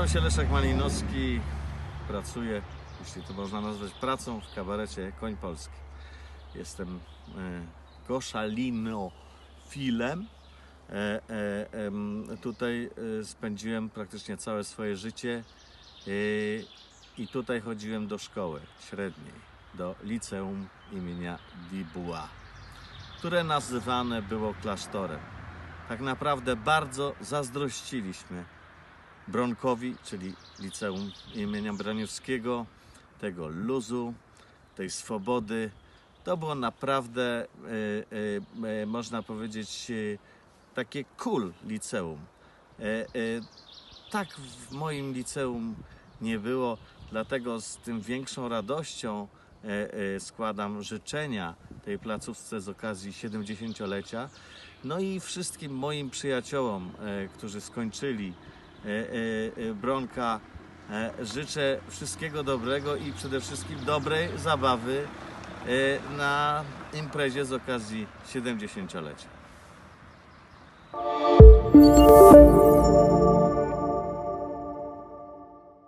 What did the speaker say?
Nazywam się Leszek Malinowski. Pracuję, jeśli to można nazwać pracą, w kabarecie Koń Polski. Jestem e, koszalinofilem. E, e, em, tutaj e, spędziłem praktycznie całe swoje życie e, i tutaj chodziłem do szkoły średniej, do liceum imienia Dibuła, które nazywane było klasztorem. Tak naprawdę bardzo zazdrościliśmy Bronkowi, czyli liceum imienia Braniewskiego, tego luzu, tej swobody. To było naprawdę, e, e, e, można powiedzieć, e, takie cool liceum. E, e, tak w moim liceum nie było, dlatego z tym większą radością e, e, składam życzenia tej placówce z okazji 70-lecia. No i wszystkim moim przyjaciołom, e, którzy skończyli Bronka, e, życzę wszystkiego dobrego i przede wszystkim dobrej zabawy e, na imprezie z okazji 70-lecia.